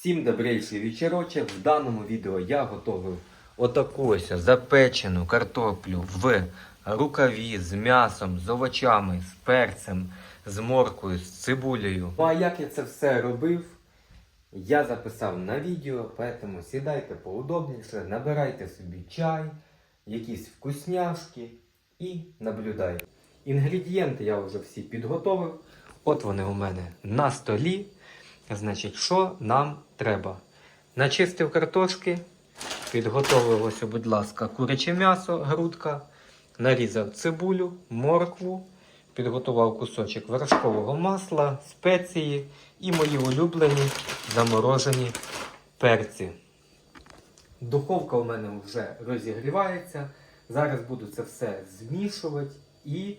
Всім добрейший вечірочок. В даному відео я готовив отаку ось запечену картоплю в рукаві з м'ясом, з овочами, з перцем, з морквою, з цибулею. Ну а як я це все робив, я записав на відео, тому сідайте поудобніше, набирайте собі чай, якісь вкусняшки і наблюдайте. Інгредієнти я вже всі підготовив. От вони у мене на столі. Значить, що нам треба? Начистив картошки, підготовив ось, будь ласка, куряче м'ясо, грудка, нарізав цибулю, моркву, підготував кусочок вершкового масла, спеції і мої улюблені заморожені перці. Духовка у мене вже розігрівається. Зараз буду це все змішувати і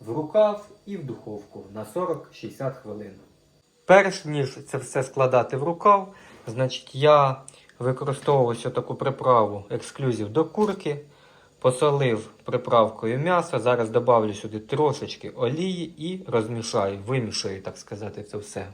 в рукав, і в духовку на 40-60 хвилин. Перш ніж це все складати в рукав, значить я використовував ось таку приправу ексклюзив до курки, посолив приправкою м'ясо. Зараз додавлю сюди трошечки олії і розмішаю, вимішаю, так сказати, це все.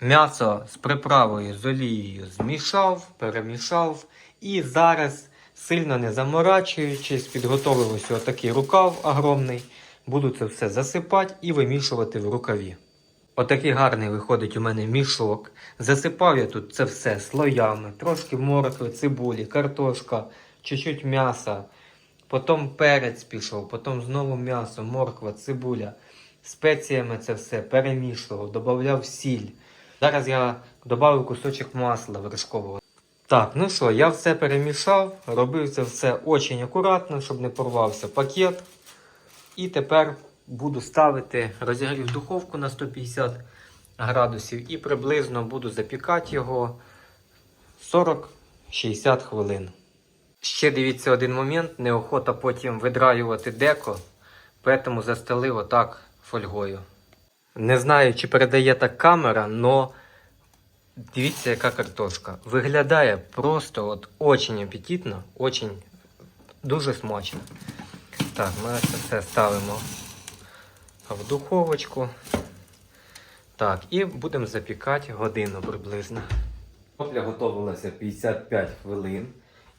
М'ясо з приправою з олією змішав, перемішав і зараз, сильно не заморачуючись, підготовив ось отакий рукав огромний. Буду це все засипати і вимішувати в рукаві. Отакий гарний виходить у мене мішок. Засипав я тут це все слоями, трошки моркви, цибулі, картошка, чуть-чуть м'яса. Потім перець пішов, потім знову м'ясо, морква, цибуля. Спеціями це все перемішував, додавав сіль. Зараз я додав кусочок масла вершкового. Так, ну що, я все перемішав, робив це все дуже акуратно, щоб не порвався пакет. І тепер буду ставити розігрів духовку на 150 градусів і приблизно буду запікати його 40-60 хвилин. Ще дивіться один момент, неохота потім видраювати деко, тому застелив отак фольгою. Не знаю, чи передає так камера, але дивіться, яка картошка. Виглядає просто от очень апетитно, очень дуже смачно. Так, ми це все ставимо в духовочку. Так, і будемо запікати годину приблизно. Картопля готувалася 55 хвилин.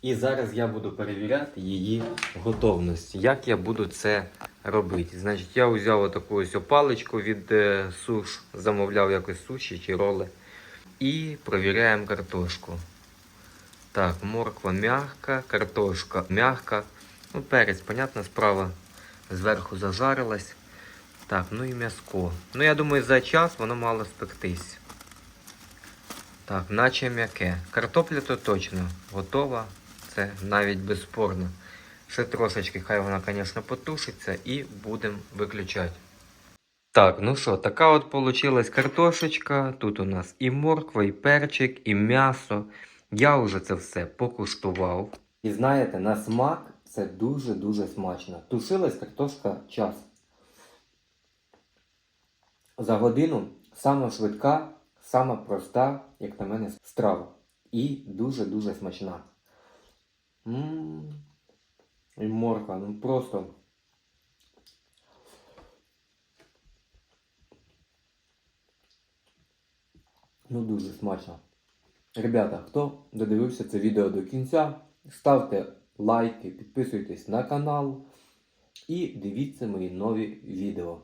І зараз я буду перевіряти її готовність. Як я буду це робити? Значить, я взяв таку ось паличку від е, суш, замовляв якось суші чи роли. І провіряємо картошку. Так, морква м'яка, картошка м'яка. Ну, перець, понятна справа, зверху зажарилась. Так, ну і м'яско. Ну, я думаю, за час воно мало спектись. Так, наче м'яке. Картопля то точно готова. Це навіть безспорно. Ще трошечки, хай вона, звісно, потушиться і будемо виключати. Так, ну що, така от получилась картошечка. Тут у нас і морква, і перчик, і м'ясо. Я вже це все покуштував. І знаєте, на смак це дуже-дуже смачно. Тушилась картошка час. За годину сама швидка, сама проста, як на мене, страва. І дуже-дуже смачна. Ммм. І морква, ну просто. Ну дуже смачно. Ребята, хто додивився це відео до кінця, ставте лайки, підписуйтесь на канал і дивіться мої нові відео.